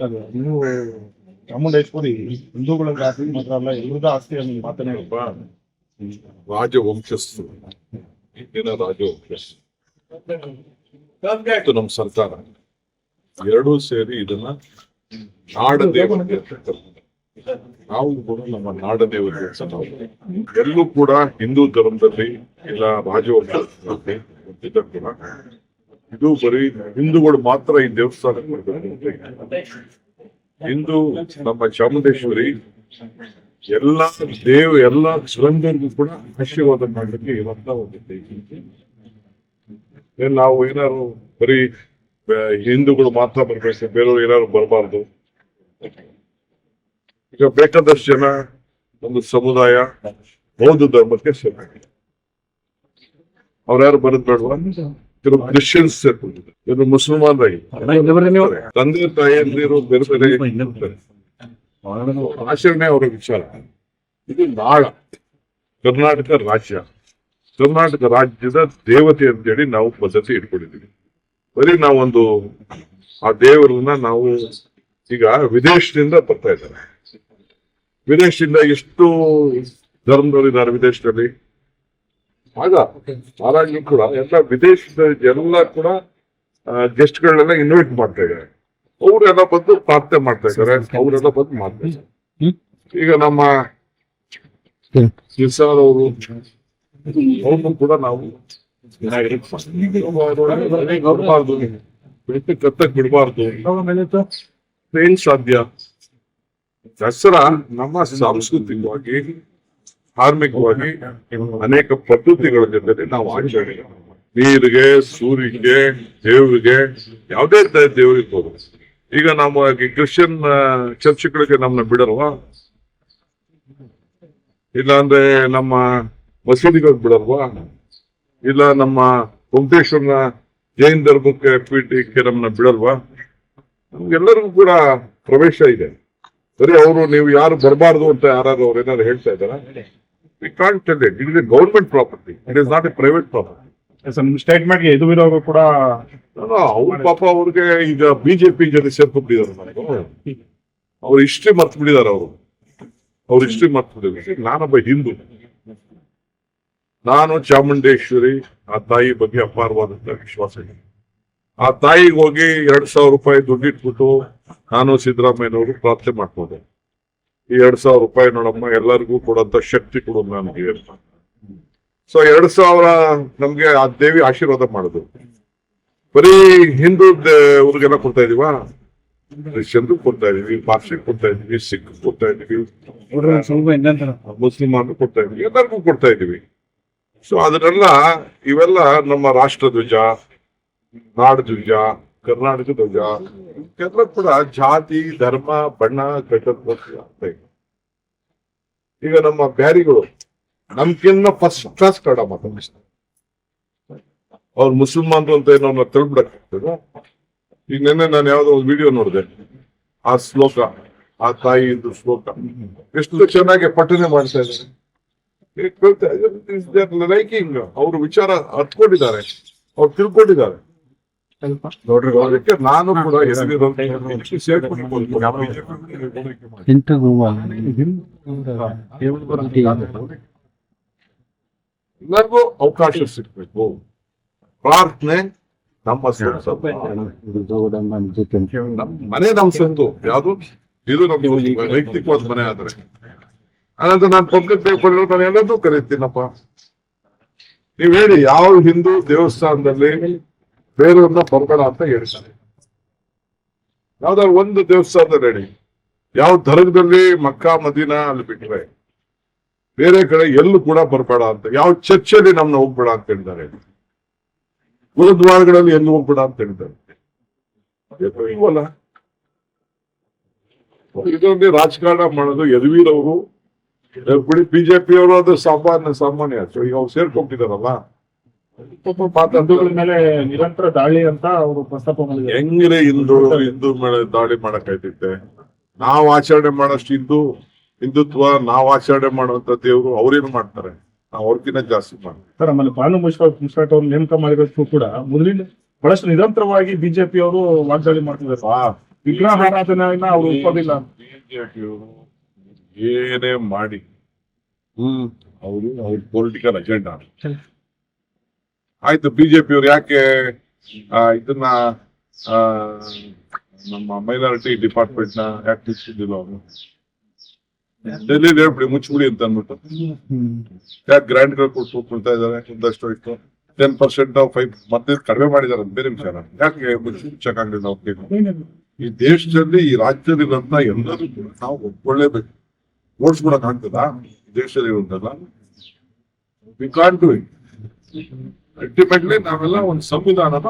ಅದೇ ನೀವು ಚಾಮುಂಡೇಶ್ವರಿ ಹಿಂದೂಗಳ ಆಸ್ತಿ ಮಾತ್ರ ಅಲ್ಲ ಎಲ್ಲರ ಆಸ್ತಿ ಅನ್ನೋ ಮಾತನೇ ಒಬ್ಬ ರಾಜವಂಶಸ್ಥರು. ಹಿಂದಿನ ರಾಜವಂಶಸ್ಥರು. ನಮ್ಮ ಸರ್ಕಾರ. ಎರಡೂ ಸೇರಿ ಇದನ್ನ ನಾಡ ದೇವತೆ. ನಾವು ಕೂಡ ನಮ್ಮ ನಾಡ ದೇವತೆ ಅಂತ ನಾವು. ಎಲ್ಲೂ ಕೂಡ ಹಿಂದೂ ಧರ್ಮದಲ್ಲಿ ಇಲ್ಲ ರಾಜವಂಶದಲ್ಲಿ ಇದು ಕೂಡ ಇದು ಬರೀ ಹಿಂದೂಗಳು ಮಾತ್ರ ಈ ದೇವಸ್ಥಾನಕ್ಕೆ ಇಂದು ನಮ್ಮ ಚಾಮುಂಡೇಶ್ವರಿ, ಎಲ್ಲ ದೇವ, ಎಲ್ಲ ಸುರಂಗರಿಗೂ ಕೂಡ ಆಶೀರ್ವಾದ ಮಾಡಲಿಕ್ಕೆ ಇವತ್ತ ಒಂದು ನಾವು ಏನಾದ್ರು ಬರೀ ಹಿಂದೂಗಳು ಮಾತ್ರ ಬರ್ಬೇಕು, ಬೇರೆಯವ್ರು ಏನಾದ್ರು ಬರಬಾರ್ದು. ಈಗ ಬೇಕಾದಷ್ಟು ಜನ ಒಂದು ಸಮುದಾಯ ಬೌದ್ಧ ಧರ್ಮಕ್ಕೆ ಸೇರ್ತಾರೆ. ಅವ್ರ್ಯಾರು ಬರೋದ್ ಬೇಡವಾ? ಕೆಲವು ಕ್ರಿಶ್ಚಿಯನ್ಸ್ ಸೇರ್ಕೊಂಡಿದ್ದಾರೆ ಕೆಲವು ಮುಸಲ್ಮಾನರಾಗಿ. ತಂದೆ ತಾಯಿಯಲ್ಲಿರೋ ಬೇರೆ ಬೇರೆ. ಆಚರಣೆ ಅವರ ವಿಚಾರ. ಇದು ನಾಳ ಕರ್ನಾಟಕ ರಾಜ್ಯ. ಕರ್ನಾಟಕ ರಾಜ್ಯದ ದೇವತೆ ಅಂತೇಳಿ ನಾವು ಪದ್ಧತಿ ಇಟ್ಕೊಂಡಿದ್ದೀವಿ. ಬರೀ ನಾವೊಂದು ಆ ದೇವರನ್ನ ನಾವು ಈಗ ವಿದೇಶದಿಂದ ಬರ್ತಾ ಇದ್ದಾರೆ. ವಿದೇಶದಿಂದ ಎಷ್ಟು ಧರ್ಮದವರು ಇದ್ದಾರೆ ವಿದೇಶದಲ್ಲಿ. ಆಗ ಆದಾಗ್ಲೂ ಕೂಡ ಎಲ್ಲ ವಿದೇಶದ ಎಲ್ಲ ಕೂಡ ಗೆಸ್ಟ್ಗಳನ್ನೆಲ್ಲ ಇನ್ವೈಟ್ ಮಾಡ್ತಾ ಇದ್ದಾರೆ. ಅವರೆಲ್ಲ ಬಂದು ಪ್ರಾರ್ಥನೆ ಮಾಡ್ತಾ ಇದ್ದಾರೆ. ಅವರೆಲ್ಲ ಬಂದು ಮಾಡ್ತಾ ಈಗ ನಮ್ಮ ಸಿರ್ಸಾರ್ ಅವರು, ಅವ್ರನ್ನು ಕೂಡ ನಾವು ಬಿಡಬಾರ್ದು. ಬಿಟ್ಟು ಕತ್ತಕ್ ಬಿಡಬಾರ್ದು. ಏನ್ ಸಾಧ್ಯ? ದಸರಾ ನಮ್ಮ ಸಾಂಸ್ಕೃತಿಕವಾಗಿ ಧಾರ್ಮಿಕವಾಗಿ ಅನೇಕ ಪದ್ಧತಿಗಳ ಜೊತೆ ನಾವು ಆಚರಣೆ ನೀರಿಗೆ ಸೂರ್ಯಗೆ ದೇವರಿಗೆ, ಯಾವುದೇ ದೇವರಿಗೆ ಹೋಗುತ್ತೆ ಈಗ ನಮ್ಮ ಕ್ರಿಶ್ಚಿಯನ್ ಚರ್ಚ್ಗಳಿಗೆ ನಮ್ಮನ್ನ ಬಿಡಲ್ವಾ? ಇಲ್ಲಾಂದ್ರೆ ನಮ್ಮ ಮಸೀದಿಗಳಿಗೆ ಬಿಡಲ್ವಾ? ಇಲ್ಲ ನಮ್ಮ ವೆಂಕಟೇಶ್ವರನ ಜೈನ್ ಧರ್ಮಕ್ಕೆ ಪೀಠಕ್ಕೆ ನಮ್ಮನ್ನ ಬಿಡಲ್ವಾ? ನಮ್ಗೆಲ್ಲರಿಗೂ ಕೂಡ ಪ್ರವೇಶ ಇದೆ. ಸರಿ ಅವರು, ನೀವು ಯಾರು ಬರಬಾರ್ದು ಅಂತ ಯಾರು ಅವ್ರು ಏನಾದ್ರು ಹೇಳ್ತಾ ಇದಾರ tell it it is a government property it is not a private property ನಿಮ್ ಸ್ಟೇಟ್ಮೆಂಟ್ಗೆ ಎದುರಿರೋರು ಕೂಡ ಅವ್ರ ಪಾಪ ಅವ್ರಿಗೆ ಈಗ ಬಿಜೆಪಿ ಜೊತೆ ಸೇರ್ಕೊಂಡ್ಬಿಟ್ಟಿದ್ದಾರೆ ನನಗೆ ಅವ್ರ. ಹಿಸ್ಟ್ರಿ ಮರ್ತು ಬಿಟ್ಟಿದ್ದಾರೆ ಅವರು. ಅವ್ರ ಹಿಸ್ಟ್ರಿ ಮರ್ತು ಬಿಟ್ಟಿದ್ದಾರೆ ನಾನೊಬ್ಬ ಹಿಂದೂ. ನಾನು ಚಾಮುಂಡೇಶ್ವರಿ ಆ ತಾಯಿ ಬಗ್ಗೆ ಅಪಾರವಾದಂತ ವಿಶ್ವಾಸ ಇದೆ. ಆ ತಾಯಿಗೆ ಹೋಗಿ ಎರಡ್ ಸಾವಿರ ರೂಪಾಯಿ ದುಡ್ಡಿಟ್ಬಿಟ್ಟು ನಾನು ಸಿದ್ದರಾಮಯ್ಯನವರು ಪ್ರಾರ್ಥನೆ ಈ ಎರಡ್ ಸಾವಿರ ರೂಪಾಯಿ ನೋಡಮ್ಮ ಎಲ್ಲರಿಗೂ ಕೊಡಂತ ಶಕ್ತಿ ಕೊಡು ನನಗೆ ಸೊ ಎರಡ್ ಸಾವಿರ ನಮ್ಗೆ ಆ ದೇವಿ ಆಶೀರ್ವಾದ ಮಾಡುದು. ಬರೀ ಹಿಂದೂ ಊರಿಗೆಲ್ಲ ಕೊಡ್ತಾ ಇದೀವ? ಕ್ರಿಶ್ಚಿಯನ್ ಕೊಡ್ತಾ ಇದೀವಿ ಪಾರ್ಸಿ ಕೊಡ್ತಾ ಇದೀವಿ ಸಿಖ್ ಕೊಡ್ತಾ ಇದೀವಿ ಮುಸ್ಲಿಮಾನ್ ಕೊಡ್ತಾ ಇದೀವಿ ಎಲ್ಲರಿಗೂ ಕೊಡ್ತಾ ಇದೀವಿ. ಸೊ ಅದನ್ನೆಲ್ಲ ಇವೆಲ್ಲ ನಮ್ಮ ರಾಷ್ಟ್ರ ಧ್ವಜ ನಾಡ ಧ್ವಜ ಕರ್ನಾಟಕ ಧ್ವಜ ಎಲ್ಲ ಕೂಡ ಜಾತಿ, ಧರ್ಮ, ಬಣ್ಣ ಕಟ್ಟದ ಈಗ ನಮ್ಮ ಬ್ಯಾರಿಗಳು, ನಮ್ಕಿನ್ನ ಫಸ್ಟ್ ಕ್ಲಾಸ್ ಕನ್ನಡ ಮಾತಾಡಿಸ್ತಾರೆ ಅವ್ರು ಮುಸಲ್ಮಾನ್ರು ಅಂತ ಏನೋ ತಿಳ್ಬಿಡಕ್ಕಾಗ್ತದ? ಈಗ ನಿನ್ನೆ ನಾನು ಯಾವ್ದೋ ಒಂದು ವಿಡಿಯೋ ನೋಡಿದೆ. ಆ ಶ್ಲೋಕ, ಆ ತಾಯಿದು ಶ್ಲೋಕ. ಎಷ್ಟು ಚೆನ್ನಾಗಿ ಪಠನೆ ಮಾಡ್ತಾ ಇದ್ದಾರೆ. ಲೈಕಿಂಗ್, ಅವ್ರ ವಿಚಾರ ಅರ್ಥಕೊಂಡಿದ್ದಾರೆ ಅವ್ರು ತಿಳ್ಕೊಂಡಿದ್ದಾರೆ. ನಾನು ಕೂಡ ಎಲ್ಲರಿಗೂ ಅವಕಾಶ ಸಿಗ್ಬೇಕು. ಪ್ರಾರ್ಥನೆ ನಮ್ಮ ಮನೆ ನಮ್ ಸಂತು ಯಾವುದು? ಇದು ನಮ್ಮ ವೈಯಕ್ತಿಕವಾದ ಮನೆ ಆದ್ರೆ. ಅನಂತರ ನಾನು ಪಬ್ಲಿಕ್ ಕಡೆ ನಾನು ಎಲ್ಲದೂ ಕರೀತೀನಪ್ಪ ನೀವ್ ಹೇಳಿ ಯಾವ ಹಿಂದೂ ದೇವಸ್ಥಾನದಲ್ಲಿ ಬೇರೆಯವ್ರನ್ನ ಬರಬೇಡ ಅಂತ ಹೇಳ್ತಾರೆ ಯಾವ್ದಾದ್ರು ಒಂದು ದೇವಸ್ಥಾನದಲ್ಲಿ ರೆಡಿ ಯಾವ ಧರ್ಮದಲ್ಲಿ ಮಕ್ಕಾ, ಮದೀನ ಅಲ್ಲಿ ಬಿಟ್ರೆ ಬೇರೆ ಕಡೆ ಎಲ್ಲೂ ಕೂಡ ಬರಬೇಡ ಅಂತ. ಯಾವ ಚರ್ಚಲ್ಲಿ ನಮ್ನ ಹೋಗ್ಬೇಡ ಅಂತ ಹೇಳಿದ್ದಾರೆ. ಗುರುದ್ವಾರಗಳಲ್ಲಿ ಎಲ್ಲಿ ಹೋಗ್ಬೇಡ ಅಂತ ಹೇಳಿದ್ದಾರೆ. ಇದರಲ್ಲಿ ರಾಜಕಾರಣ ಮಾಡೋದು ಯದುವೀರ್ ಅವರು ಬಿಡಿ ಬಿಜೆಪಿ ಅವರು ಅದು ಸಾಮಾನ್ಯ. ಸಾಮಾನ್ಯ ಈಗ ಅವ್ರು ಸೇರ್ಕೊಂಡ್ಬಿಟ್ಟಿದಾರಲ್ಲ ಹಿಂದೂಗಳ ಮೇಲೆ ನಿರಂತರ ದಾಳಿ ಅಂತ ಅವರು ಪ್ರಸ್ತಾಪ ಮಾಡಿದ್ರು ಹೆಂಗ್ರೆ ಹಿಂದೂ ಹಿಂದೂ ಮೇಲೆ ದಾಳಿ ಮಾಡಕ್ಕಾಯ್ತೈತೆ ನಾವ್ ಆಚರಣೆ ಮಾಡೋಷ್ಟು ಹಿಂದೂ ಹಿಂದುತ್ವ ನಾವ್ ಆಚರಣೆ ಮಾಡುವಂತ ದೇವ್ರು ಅವ್ರೇನು ಮಾಡ್ತಾರೆ? ನಾವ್ ಅವ್ರಕಿನ್ನ ಜಾಸ್ತಿ ಮಾಡ್ತಾರೆ ಸರ್ ಆಮೇಲೆ ಭಾನು ಮುಷ್ಕರ್ ಮುಷ್ಫಾಕ್ ಅವ್ರು ನೇಮಕ ಮಾಡಿರೋದಕ್ಕೂ ಕೂಡ ಮೊದಲಿನ ಬಹಳಷ್ಟು ನಿರಂತರವಾಗಿ ಬಿಜೆಪಿ ಅವರು ವಾಗ್ದಾಳಿ ಮಾಡ್ತಿದ್ದಾರೆ. ವಿಗ್ರಹ ವಿಗ್ರಹಾರಾಧನೆಯನ್ನ ಅವ್ರು ಒಪ್ಪೋದಿಲ್ಲ. ಏನೇ ಮಾಡಿ ಹ್ಮ್ ಅವರು ಅವ್ರ ಪೊಲಿಟಿಕಲ್ ಅಜೆಂಡಾ ಆಯ್ತು ಬಿಜೆಪಿ ಬಿಜೆಪಿಯವ್ರು ಯಾಕೆ ಇದನ್ನ ನಮ್ಮ ಮೈನಾರಿಟಿ ಡಿಪಾರ್ಟ್ಮೆಂಟ್ನ ಯಾಕೆ ಮುಚ್ಚಿದ್ದಿಲ್ಲ ಅವರು? ಡೆಲ್ಲಿ ಹೇಳ್ಬಿಡಿ, ಮುಚ್ಚಿಬಿಡಿ ಅಂತ ಅಂದ್ಬಿಟ್ಟು. ಯಾಕೆ ಗ್ರ್ಯಾಂಡ್ಗಳು ಕೊಟ್ಟು ಕೊಡ್ತಾ ಇದಾರೆ ಒಂದಷ್ಟು ಇತ್ತು. ಟೆನ್ ಪರ್ಸೆಂಟ್ ಫೈವ್ ಮತ್ತೆ ಕಡಿಮೆ ಮಾಡಿದಾರೆ ಬೇರೆ ವಿಚಾರ. ಯಾಕೆ ಮುಚ್ಚಕ್ಕಾಗಲಿಲ್ಲ ಅವ್ರಿಗೆ ಈ ದೇಶದಲ್ಲಿ, ಈ ರಾಜ್ಯದಲ್ಲಿ ಎಲ್ಲರೂ ಕೂಡ ನಾವು ಒಪ್ಕೊಳ್ಳೇಬೇಕು. ಓಡಿಸ್ಬಿಡಕ್ ಆಗ್ತದ ದೇಶದಲ್ಲಿ ಇರುವಂತಲ್ಲ we can't do it ultimately ನಾವೆಲ್ಲ ಒಂದು ಸಂವಿಧಾನನ.